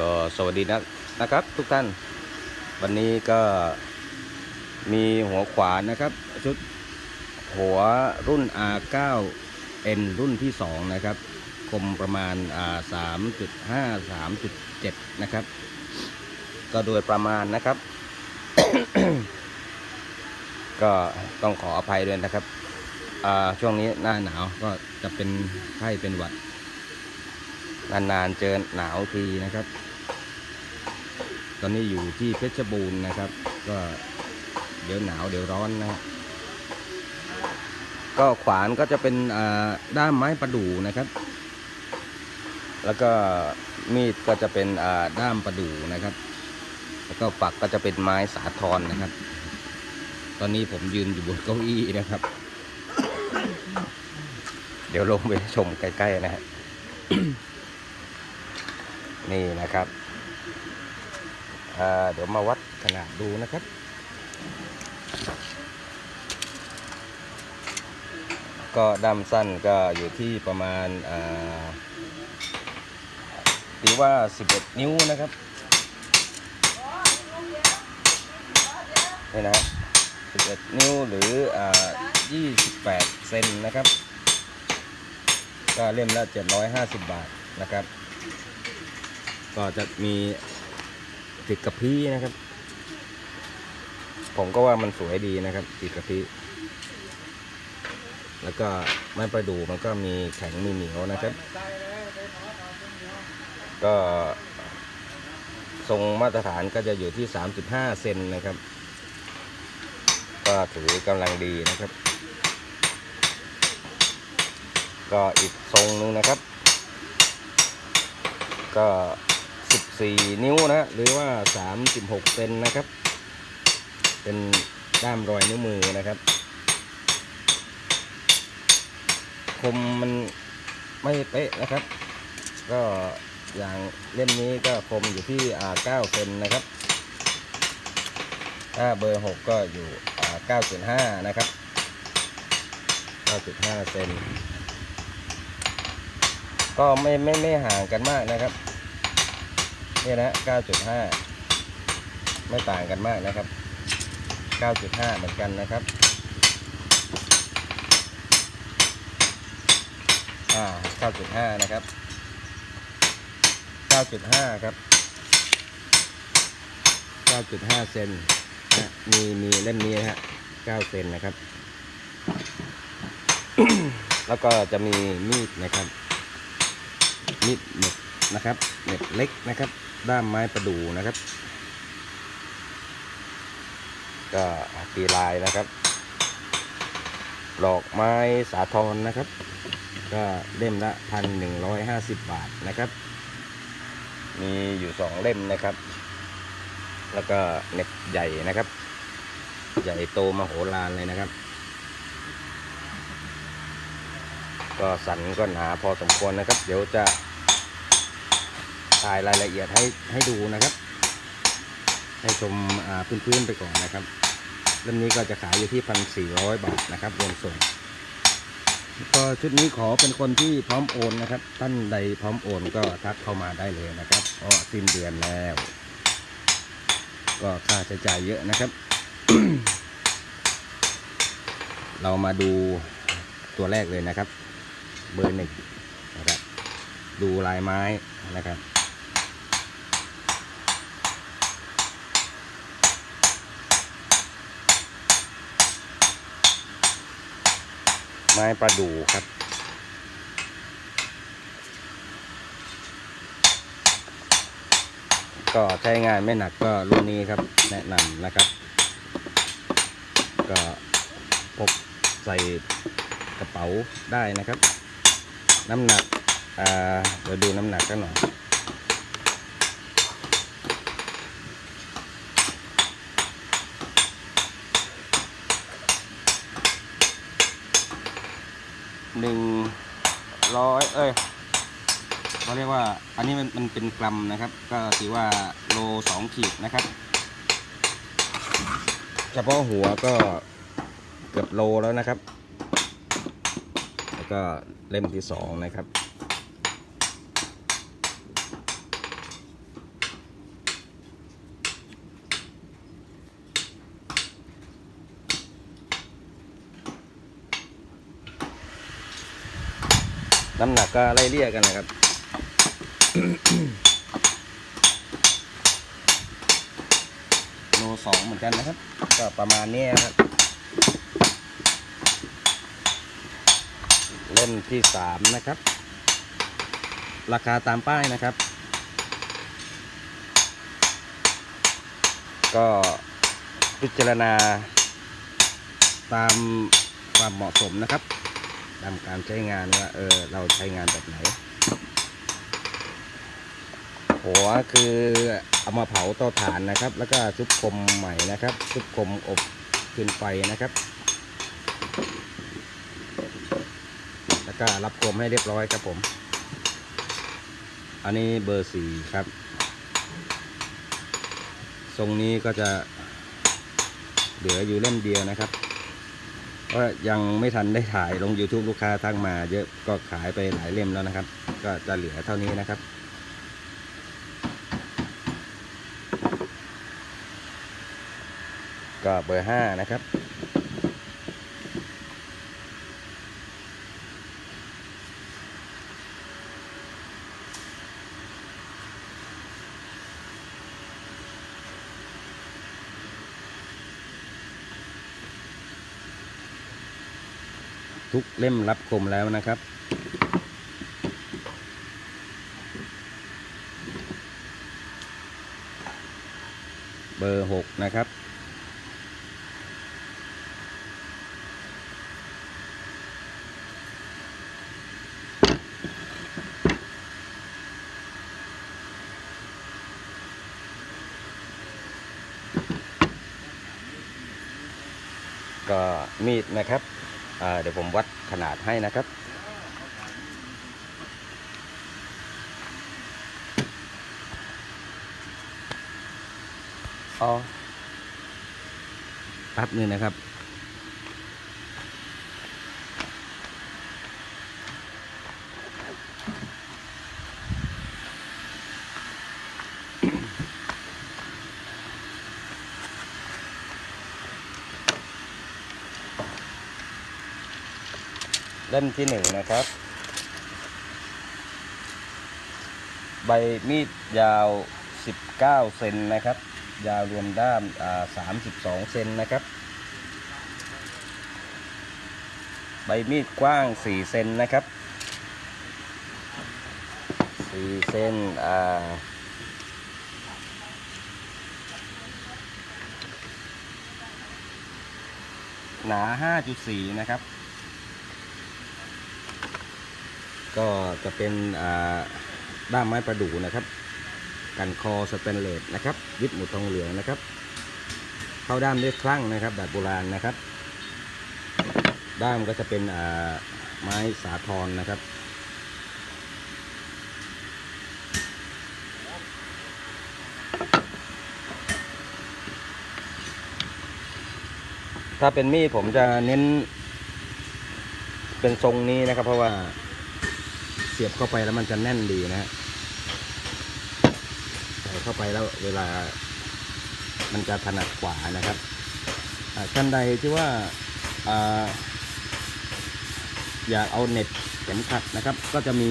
ก็สวัสดีนะนะครับ ทุกท่าน วันนี้ก็มีหัวขวานนะครับ ชุดหัวรุ่น R9N รุ่นที่ 2 นะครับ คมประมาณอ่า3.5 3.7 นะครับ ก็โดยประมาณนะครับ ก็ต้องขออภัยด้วยนะครับอาช่วงนี้หน้าหนาวก็จะเป็นไข้เป็นหวัดนานๆเจอหนาวทีนะครับ ตอนนี้อยู่ที่เพชรบูรณ์นะครับ ก็เดี๋ยวหนาวเดี๋ยวร้อนนะ ก็ขวานก็จะเป็นด้ามไม้ประดู่นะครับ แล้วก็มีดก็จะเป็นด้ามประดู่นะครับ แล้วก็ฝักก็จะเป็นไม้สาทรนะครับ ตอนนี้ผมยืนอยู่บนเก้าอี้นะครับ เดี๋ยวลงไปชมใกล้ๆนะฮะนี่นะครับ เดี๋ยวมาวัดขนาดดูนะครับ ก็ดำสั้นก็อยู่ที่ประมาณอ่าถือว่า 11 นิ้วนะครับนี่นะฮะ11 นิ้วหรืออ่า28 เซนนะครับ ก็เล่มละ750 บาทนะครับ ก็จะมี ติดกระพี้นะครับ ผมก็ว่ามันสวยดีนะครับ ติดกระพี้แล้วก็ไม้ประดู่มันก็มีแข็งมีเหนียวนะครับ ก็ทรงมาตรฐานก็จะอยู่ที่ 35 เซนนะครับ ก็ถือกำลังดีนะครับ ก็อีกทรงหนึงนะครับ ก็ 14 นิ้วนะหรือว่า 36 เซนนะครับ เป็นด้ามรอยนิ้วมือนะครับ คมมันไม่เป๊ะนะครับ ก็อย่างเล่มนี้ก็คมอยู่ที่อ่า9เซนนะครับ ถ้าเบอร์ 6 ก็อยู่อ่า9.5 นะครับ 9.5 เซนก็ไม่ไม่ไม่ห่างกันมากนะครับ นี่นะ 9.5 ไม่ต่างกันมากนะครับ 9.5 เหมือนกันนะครับ อ่า 9.5 นะครับ 9.5 ครับ 9.5 เซนนะมีมีเล่มนี้นะฮะ 9 เซนนะครับ แล้วก็จะมีมีดนะครับ มีดเหน็บนะครับเหน็บเล็กนะครับ ด้ามไม้ประดู่นะครับ ก็ตีลายนะครับดอกไม้สาทรนะครับ ก็เล่มละพันหนึ่งร้อยห้าสิบบาทนะครับ มีอยู่สองเล่มนะครับ แล้วก็เน็บใหญ่นะครับ ใหญ่โตมโหฬารเลยนะครับ ก็สันก็หนาพอสมควรนะครับ เดี๋ยวจะ ถ่ายรายละเอียดให้ให้ดูนะครับ ให้ชมพื้นๆไปก่อนนะครับเล่มนี้ก็จะขายอยู่ที่พันสี่ร้อยบาทนะครับรวมส่งก็ชุดนี้ขอเป็นคนที่พร้อมโอนนะครับ ท่านใดพร้อมโอนก็ทักเข้ามาได้เลยนะครับเพราะสิ้นเดือนแล้ว ก็ค่าใช้จ่ายเยอะนะครับ เรามาดูตัวแรกเลยนะครับ เบอร์หนึ่งนะครับ ดูลายไม้นะครับ ไม้ประดู่ครับ ก็ใช้งานไม่หนักก็รุ่นนี้ครับ แนะนำนะครับ ก็พกใส่กระเป๋าได้นะครับ น้ำหนักอ่าเดี๋ยวดูน้ำหนักกันหน่อย หนึ่งร้อยเอ้ยเขาเรียกว่า อันนี้มันมันเป็นกรัมนะครับ ก็ถือว่าโลสองขีดนะครับ เฉพาะหัวก็เกือบโลแล้วนะครับ แล้วก็เล่มที่สองนะครับ น้ำหนักก็ไล่เลี่ยกันนะครับ โลสองเหมือนกันนะครับ ก็ประมาณนี้ครับ เล่มที่สามนะครับ ราคาตามป้ายนะครับ ก็พิจารณาตามความเหมาะสมนะครับ ตามการใช้งานว่าเออเราใช้งานแบบไหน หัวคือเอามาเผาเตาถ่านนะครับ แล้วก็ชุบคมใหม่นะครับชุบคมอบขึ้นไฟนะครับ แล้วก็รับคมให้เรียบร้อยครับผม อันนี้เบอร์สี่ครับ ทรงนี้ก็จะเหลืออยู่เล่มเดียวนะครับ เพรายังไม่ทันได้ถ่ายลง YouTube ลูกค้าทักมา เยอะก็ขายไปหลายเล่มแล้วนะครับ ก็จะเหลือเท่านี้นะครับก็เบอร์ห้านะครับ ทุกเล่มรับคมแล้วนะครับ เบอร์หกนะครับ ก็มีดนะครับ เดี๋ยวผมวัดขนาดให้นะครับ อ๋อแป๊บนึงนะครับ เล่มที่หนึ่งนะครับ ใบมีดยาว 19 เซนนะครับ ยาวรวมด้ามอ่า32 เซนนะครับ ใบมีดกว้าง 4 เซนนะครับ 4 เซนอ่าหนา 5.4 นะครับ ก็จะเป็นด้ามไม้ประดู่นะครับ กันคอสแตนเลสนะครับยึดหมุดทองเหลืองนะครับ เข้าด้ามด้วยคลั่งนะครับ แบบโบราณนะครับ ด้ามก็จะเป็นไม้สาทรนะครับถ้าเป็นมีดผมจะเน้นเป็นทรงนี้นะครับ เพราะว่า สียบเข้าไปแล้วมันจะแน่นดีนะฮะใส่เข้าไปแล้วเวลา มันจะถนัดกว่านะครับท่านใดที่ว่าออยากเอาเน็ตเข็มขัดนะครับ ก็จะมี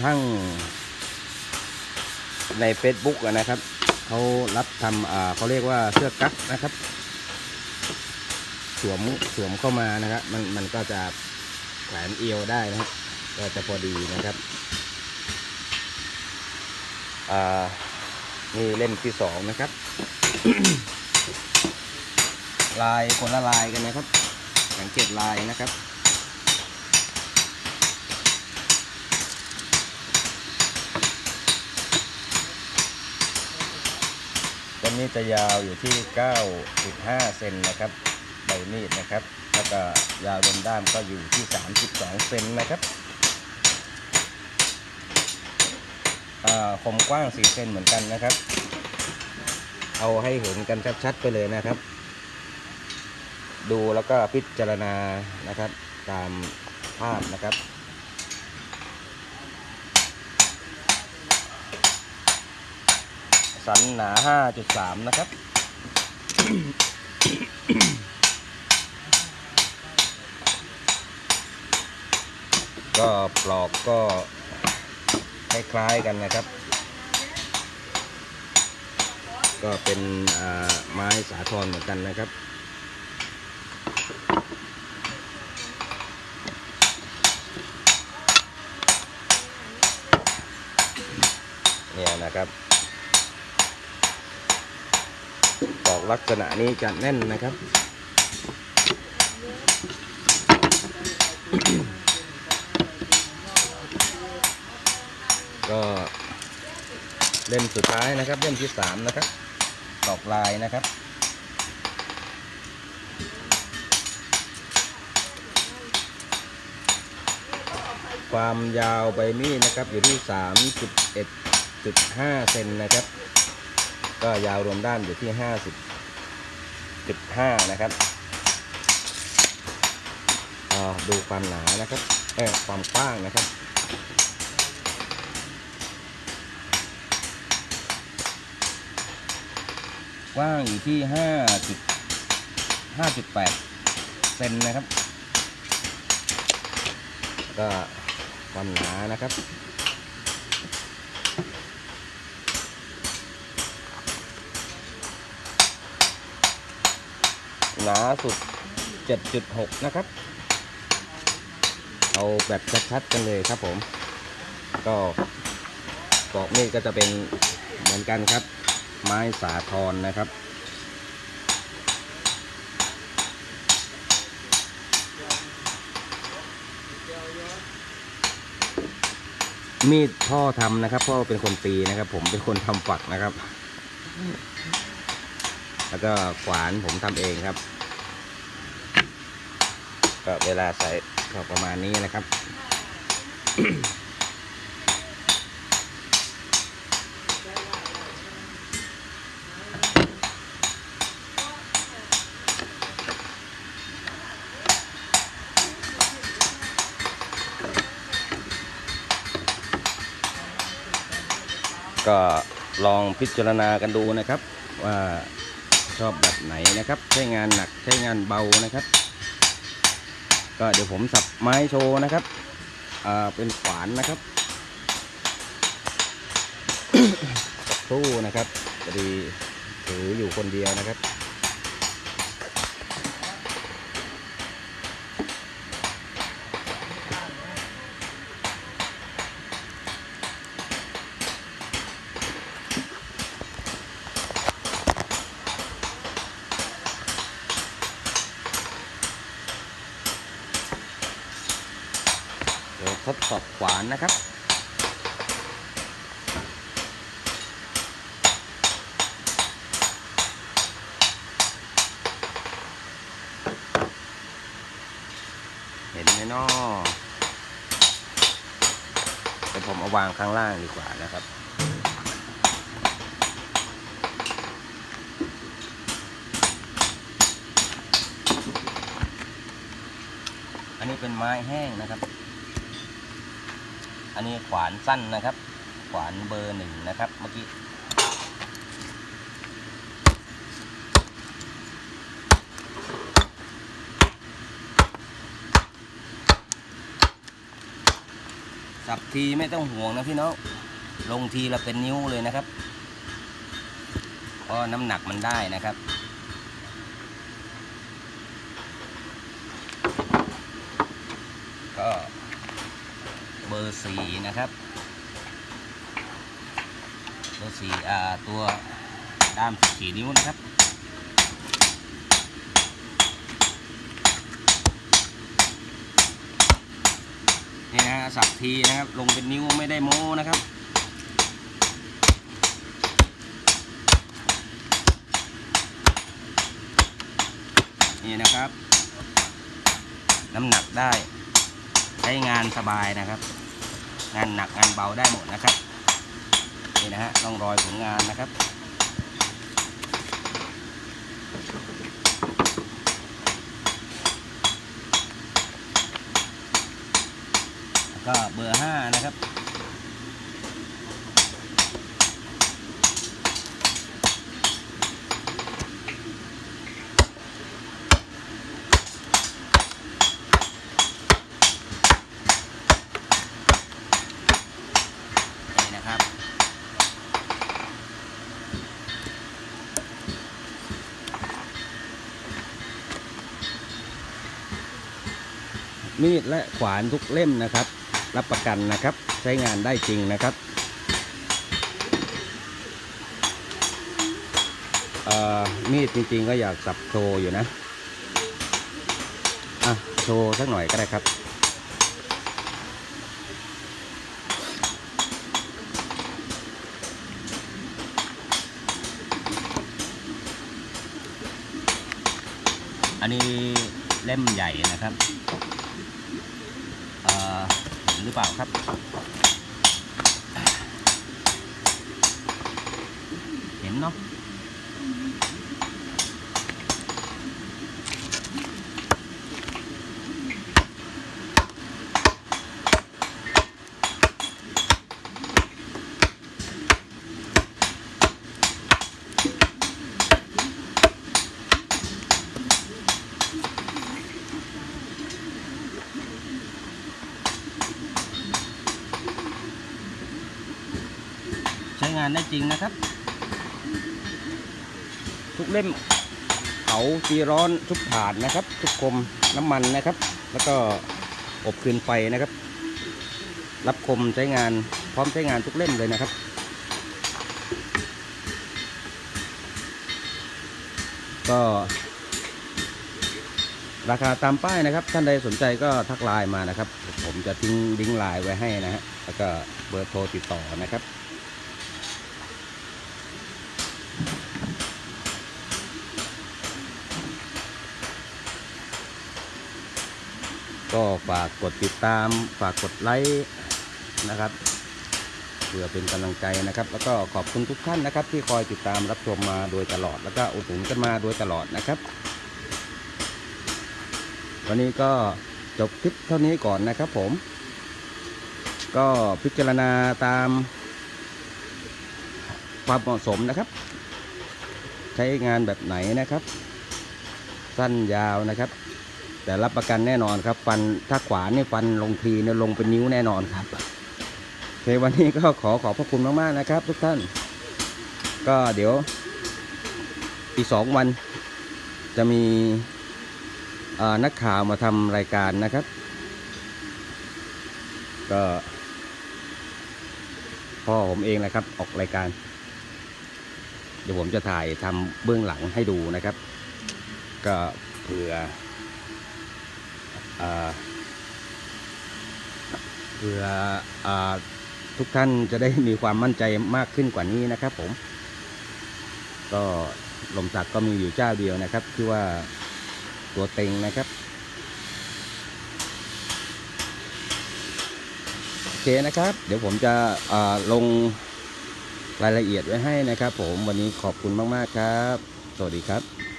ช่างใน Facebook นะครับเขารับทำเขาเรียกว่าเสื้อกั๊กนะครับ สวมสวมเข้ามานะครับ มันมันก็จะแขวนเอวได้นะครับ ก็จะพอดีนะครับอ่านี่เล่มที่สองนะครับ ลายคนละลายกันนะครับสังเกตลายนะครับต้นนี้จะยาวอยู่ที่ 9.5 เซนนะครับใบมีดนะครับ แล้วก็ยาวรวมด้ามก็อยู่ที่ 32 เซนนะครับ อ่า คมกว้าง4เซนเหมือนกันนะครับ เอาให้เห็นกันชัดๆไปเลยนะครับ ดูแล้วก็พิจารณานะครับ ตามภาพนะครับสันหนา 5.3 นะครับกก็ปลอกก็ คล้ายๆกันนะครับ ก็เป็นไม้สาทรเหมือนกันนะครับเนี่ยนะครับปลอกลักษณะนี้จะแน่นนะครับ เล่มสุดท้ายนะครับ เล่มที่สามนะครับตอกลายนะครับ ความยาวใบมีดนะครับอยู่ที่ 31.5เซนนะครับ ก็ยาวรวมด้านอยู่ที่ 50.5 นะครับอ่าดูความหนานะครับเออความกว้างนะครับ กว้างอยู่ที่ห้าจุดห้าจุดแปดเซนนะครับ ก็ความหนานะครับหนาสุด 7.6 นะครับ เอาแบบชัดๆกันเลยครับผม ก็ปลอกมีดก็จะเป็นเหมือนกันครับ ไม้สาทรนะครับ มีดพ่อทำนะครับ พ่อเป็นคนตีนะครับ ผมเป็นคนทำฝักนะครับ แล้วก็ขวานผมทำเองครับ ก็เวลาใส่ก็ประมาณนี้นะครับ ก็ลองพิจารณากันดูนะครับ ว่าชอบแบบไหนนะครับ ใช้งานหนักใช้งานเบานะครับ ก็เดี๋ยวผมสับไม้โชว์นะครับเป็นขวานนะครับสักครู่นะครับพอดีถืออยู่คนเดียวนะครับ เดี๋ยวทดสอบขวานนะครับ เห็นไหมน้อเดี๋ยวผมเอาวางข้างล่างดีกว่านะครับอันนี้เป็นไม้แห้งนะครับ อันนี้ขวานสั้นนะครับ ขวานเบอร์หนึ่งนะครับเมื่อกี้สับทีไม่ต้องห่วงนะพี่น้อง ลงทีละเป็นนิ้วเลยนะครับเพราะน้ำหนักมันได้นะครับ ก็ เบอร์สี่นะครับ เบอร์สี่อ่าตัวด้ามสี่นิ้วนะครับนี่นะสับทีนะครับ ลงเป็นนิ้วไม่ได้โม้นะครับนี่นะครับ น้ำหนักได้ใช้งานสบายนะครับ งานหนักงานเบาได้หมดนะครับนี่นะฮะร่องรอยของานนะครับแล้วก็เบอร์ห้านะครับ มีดและขวานทุกเล่มนะครับ รับประกันนะครับ ใช้งานได้จริงนะครับมีดจริงๆก็อยากสับโชว์อยู่นะ อะ โชว์สักหน่อยก็ได้ครับ อันนี้เล่มใหญ่นะครับ รือเปล่าครับ งานได้จริงนะครับ ทุกเล่มเผาตีร้อนทุกถาดนะครับ ทุกคมน้ำมันนะครับ แล้วก็อบคืนไฟนะครับ รับคมใช้งานพร้อมใช้งานทุกเล่มเลยนะครับก็ราคาตามป้ายนะครับ ท่านใดสนใจก็ทักไลน์มานะครับ ผมจะทิ้งลิงก์ไลน์ไว้ให้นะฮะแล้วก็เบอร์โทรติดต่อนะครับ ก็ฝากกดติดตาม ฝากกดไลค์นะครับเพื่อเป็นกำลังใจนะครับ แล้วก็ขอบคุณทุกท่านนะครับ ที่คอยติดตามรับชมมาโดยตลอด แล้วก็อุดหนุนกันมาโดยตลอดนะครับ วันนี้ก็จบคลิปเท่านี้ก่อนนะครับ ผม ก็พิจารณาตามความเหมาะสมนะครับ ใช้งานแบบไหนนะครับ สั้นยาวนะครับ แต่รับประกันแน่นอนครับ ฟันถ้าขวานนี่ฟันลงทีเนี่ยลงเป็นนิ้วแน่นอนครับโอเควันนี้ก็ขอขอบพระคุณมากๆนะครับ ทุกท่าน ก็เดี๋ยวอีกสองวันจะมีนักข่าวมาทำรายการนะครับ ก็พ่อผมเองนะครับ ออกรายการ เดี๋ยวผมจะถ่ายทำเบื้องหลังให้ดูนะครับ ก็เผื่อ เพื่ออทุกท่านจะได้มีความมั่นใจมากขึ้นกว่านี้นะครับผม ก็ลมสักก็มีอยู่เจ้าเดียวนะครับ ที่ว่าตัวเต็งนะครับโอเคนะครับ เดี๋ยวผมจะลงรายละเอียดไว้ให้นะครับ ผมวันนี้ขอบคุณมาก ๆ ครับ สวัสดีครับ